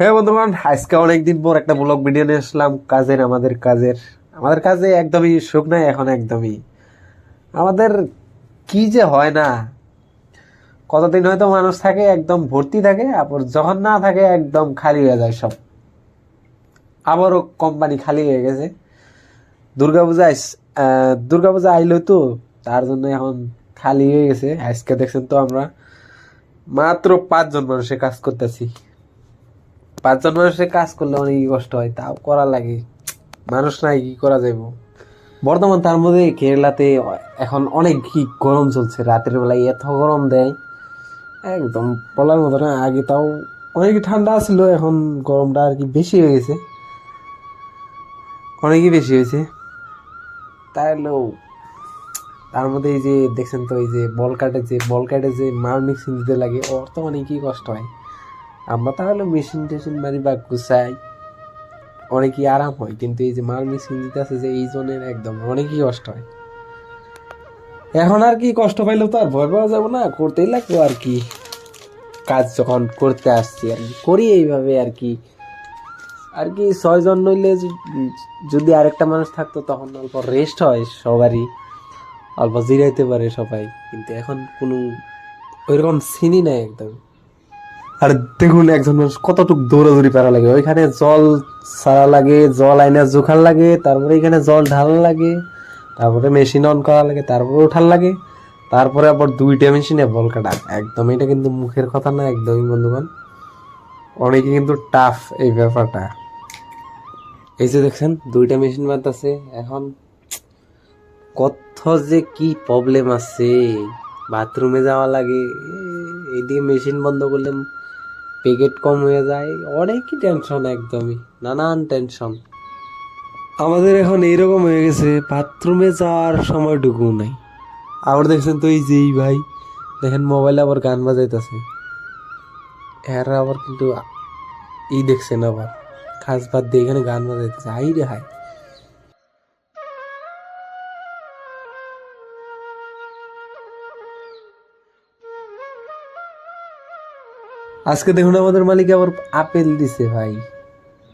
হ্যাঁ বন্ধুগণ, আজকে অনেকদিন পর একটা ব্লগ ভিডিও নিয়ে আসলাম। কাজের, আমাদের কাজের। আমাদের কাজে একদমই সুখ নাই, এখন একদমই। আমাদের কি যে হয় না। কতদিন হয়তো মানুষ থাকে, একদম ভর্তি থাকে, আবার যখন না থাকে, একদম খালি হয়ে যায় সব। আবারও কোম্পানি খালি হয়ে গেছে। দুর্গাপূজা দুর্গাপূজা আইলো তো, তার জন্য এখন খালি হয়ে গেছে। আজকে দেখছেন তো আমরা মাত্র পাঁচজন মানুষের কাজ করতেছি। পাঁচজন মানুষের কাজ করলে অনেক কষ্ট হয়, তাও করা লাগে। মানুষ নাই, কি করা যাইব? বর্তমান তার মধ্যে কেরালাতে এখন অনেক কি গরম চলছে, রাতের বেলায় এত গরম দেয়। একদম বলার মতো না, আগে তাও অনেক ঠান্ডা ছিল, এখন গরমটা আর কি বেশি হয়ে গেছে। অনেকই বেশি হয়েছে। তাহলেও তার মধ্যে এই যে দেখছেন তো, এই যে বল কাটে যে, বল কাটে যে মাল মিক্সিং দিতে লাগে ওর তো অনেকই কষ্ট হয়? আমরা তাহলে মেশিন টেশিন মারি বা গুছাই, অনেকই আরাম হয়, কিন্তু এই যে মাল মেশিন দিতে আছে যে এই জনের একদম, অনেকই কষ্ট হয়। এখন আর কি কষ্ট পাইলেও তো আর ভয় পাওয়া যাবে না, করতেই লাগবো আর কি। কাজ যখন করতে আসছি আর কি, করি এইভাবে আর কি। আর কি ছয়জন নইলে যদি আরেকটা মানুষ থাকতো তখন অল্প রেস্ট হয় সবারই, অল্প জিরাইতে পারে সবাই, কিন্তু এখন কোনো ওইরকম সিনই নাই একদম। আর দেখুন একজন মানুষ কতটুকু দৌড়াদৌড়ি পারা লাগে। ওইখানে জল সারা লাগে, জল আইনা জোখান লাগে, তারপরে এখানে জল ঢালা লাগে, তারপরে মেশিন অন করা লাগে, তারপরে ওঠার লাগে, তারপরে আবার দুইটা মেশিনে বল কাটা। একদম এটা কিন্তু মুখের কথা না, একদমই বন্ধুগণ। অনেকে কিন্তু টাফ এই ব্যাপারটা। এই যে দেখছেন, দুইটা মেশিন বানতেছে এখন কত যে কি প্রবলেম আছে। বাথরুমে যাওয়া লাগে এ- এইদিকে মেশিন বন্ধ করলে প্যাকেট কম হয়ে যায়, অনেকই টেনশন একদমই, নানান টেনশন আমাদের এখন এইরকম হয়ে গেছে বাথরুমে যাওয়ার সময়টুকু নাই। আবার দেখছেন তো এই যে ভাই, দেখেন মোবাইলে আবার গান বাজাইতেছে। এরা আবার কিন্তু ই দেখছেন আবার, খাস বাদ দিয়ে এখানে গান বাজাইতেছে হাই রে হাই আজকে দেখুন আমাদের মালিক আবার আপেল দিছে ভাই।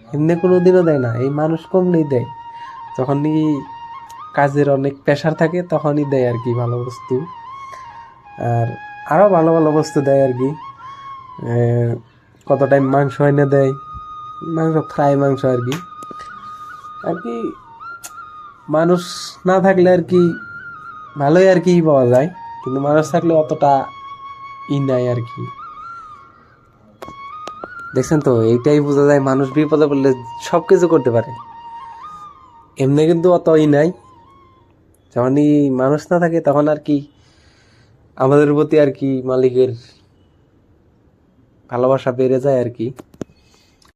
এমনি কোনো দিনও দেয় না, এই মানুষ কমলেই দেয়। যখন নাকি কাজের অনেক প্রেশার থাকে, তখনই দেয় আর কি ভালো বস্তু। আর আরও ভালো ভালো বস্তু দেয় আর কি। কত টাইম মাংস এনে দেয়, মাংস, ফ্রাই মাংস আর কি। আর কি মানুষ না থাকলে আর কি ভালোই আর কি পাওয়া যায়, কিন্তু মানুষ থাকলে অতটা ই নাই আর কি। দেখছেন তো, এইটাই বোঝা যায় মানুষ বিপদে পড়লে সব কিছু করতে পারে। এমনি কিন্তু অত ই নাই। যখনই মানুষ না থাকে তখন আর কি আমাদের প্রতি আর কি মালিকের ভালোবাসা বেড়ে যায় আর কি।